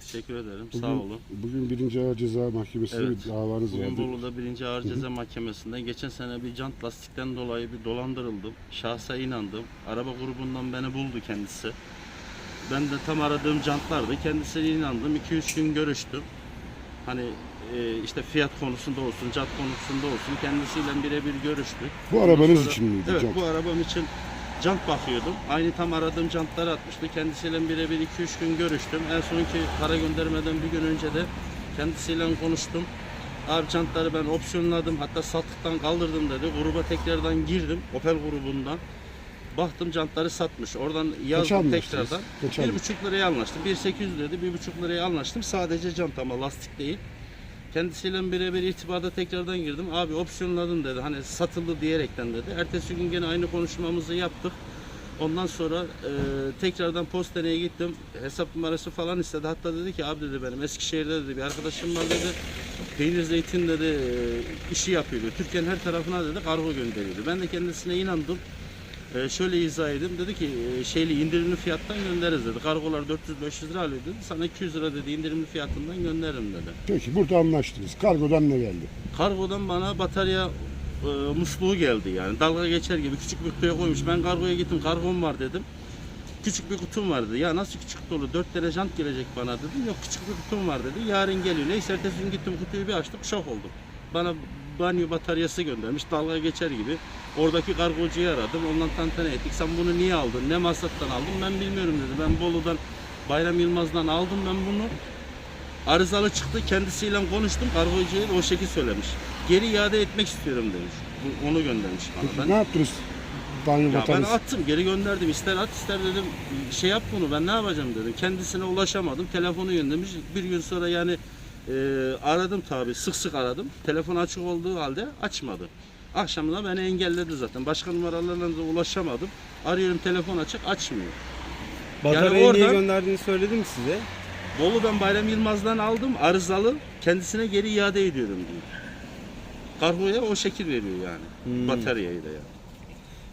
Teşekkür ederim. Bugün, Sağ olun. Bugün birinci ağır ceza mahkemesinde Evet. bir davanız Bugün vardı. Bolu'da 1. Ağır Ceza Mahkemesi'nde geçen sene bir jant lastikten dolayı bir dolandırıldım. Şahsa inandım. Araba grubundan beni buldu kendisi. Ben de tam aradığım jantlardı. Kendisine inandım. 2-3 gün görüştüm. Hani e, işte fiyat konusunda olsun, jant konusunda olsun kendisiyle birebir görüştük. Bu arabanız Sonra- için miydi? Evet Can? bu arabam için jant bakıyordum. Aynı tam aradığım jantları atmıştı. Kendisiyle birebir 2-3 gün görüştüm. En sonki para göndermeden bir gün önce de kendisiyle konuştum. Abi jantları ben opsiyonladım. Hatta sattıktan kaldırdım dedi. Gruba tekrardan girdim. Opel grubundan. Baktım jantları satmış. Oradan yazdım tekrardan. Bir buçuk liraya anlaştım. 1.800 dedi. Bir buçuk liraya anlaştım. Sadece jant ama lastik değil. Kendisiyle birebir irtibata tekrardan girdim. Abi opsiyonladım dedi. Hani satıldı diyerekten dedi. Ertesi gün gene aynı konuşmamızı yaptık. Ondan sonra e, tekrardan postaneye gittim. Hesap numarası falan istedi. Hatta dedi ki abi dedi benim Eskişehir'de dedi bir arkadaşım var dedi. Peynir zeytin dedi e, işi yapıyordu. Türkiye'nin her tarafına dedi kargo gönderiyordu. Ben de kendisine inandım. E, şöyle izah edeyim. Dedi ki e, şeyli indirimli fiyattan göndeririz dedi. Kargolar 400-500 lira alıyor dedi. Sana 200 lira dedi indirimli fiyatından gönderirim dedi. Peki burada anlaştınız. Kargodan ne geldi? Kargodan bana batarya e, musluğu geldi yani. Dalga geçer gibi küçük bir kutuya koymuş. Ben kargoya gittim kargom var dedim. Küçük bir kutum var dedi. Ya nasıl küçük dolu? 4 tane jant gelecek bana dedim. Yok küçük bir kutum var dedi. Yarın geliyor. Neyse ertesi gün gittim kutuyu bir açtım. Şok oldum. Bana banyo bataryası göndermiş. Dalga geçer gibi. Oradaki kargocuyu aradım. Ondan tantana ettik. Sen bunu niye aldın? Ne masraftan aldın? Ben bilmiyorum dedi. Ben Bolu'dan Bayram Yılmaz'dan aldım ben bunu. Arızalı çıktı. Kendisiyle konuştum. Kargocuya o şekil söylemiş. Geri iade etmek istiyorum demiş. Onu göndermiş bana. Peki Ben, ne yaptınız? Banyo ya ben attım, geri gönderdim. İster at, ister dedim şey yap bunu. Ben ne yapacağım dedim. Kendisine ulaşamadım. Telefonu göndermiş. Bir gün sonra yani e, aradım tabii. Sık sık aradım. Telefon açık olduğu halde açmadı. Akşamına beni engelledi zaten. Başka numaralarla da ulaşamadım. Arıyorum telefon açık, açmıyor. Bataryayı niye oradan- gönderdiğini söyledi mi size? Bolu'dan Bayram Yılmaz'dan aldım arızalı kendisine geri iade ediyorum diyor. Kargoya o şekil veriyor yani. Hmm. Bataryayı da yani.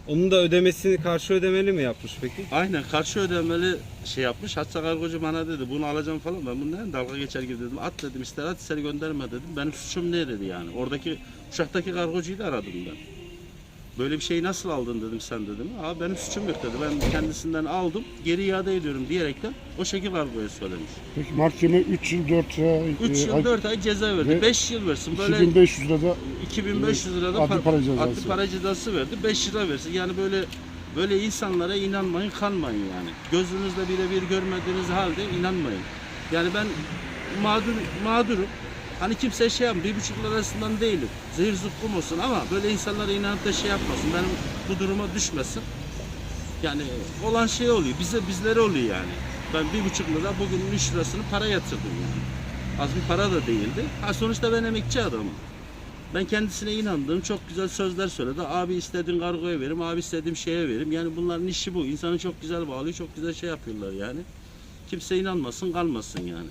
Onun da ödemesini karşı ödemeli mi yapmış peki? Aynen karşı ödemeli şey yapmış. Hatta kargocu bana dedi bunu alacağım falan. Ben bundan dalga geçer gibi dedim. At dedim ister at ister gönderme dedim. Benim suçum ne dedi yani. Oradaki Uşak'taki kargocuyu da aradım ben. Böyle bir şeyi nasıl aldın dedim sen dedim. Abi benim suçum yok dedi. Ben kendisinden aldım geri iade ediyorum diyerekten o şekil kargoya söylemiş. Peki mahkeme 3 yıl 4 ay, 3 e, yıl 4 ay ceza verdi. ve 5 yıl versin. Böyle 2500 lirada 2500 lira da Adli par- para cezası. adli para cezası verdi. 5 lira versin. Yani böyle böyle insanlara inanmayın, kanmayın yani. Gözünüzle birebir görmediğiniz halde inanmayın. Yani ben mağdur mağdurum. Hani kimse şey yapmıyor, bir buçuk lirasından değilim. Zehir zıkkım olsun ama böyle insanlara inanıp da şey yapmasın. Benim bu duruma düşmesin. Yani olan şey oluyor. Bize bizlere oluyor yani. Ben bir buçuk lira bugün 3 lirasını para yatırdım yani. Az bir para da değildi. Ha sonuçta ben emekçi adamım. Ben kendisine inandığım çok güzel sözler söyledi. Abi istediğin kargoya verim, abi istediğim şeye verim. Yani bunların işi bu. İnsanı çok güzel bağlıyor, çok güzel şey yapıyorlar yani. Kimse inanmasın, kalmasın yani.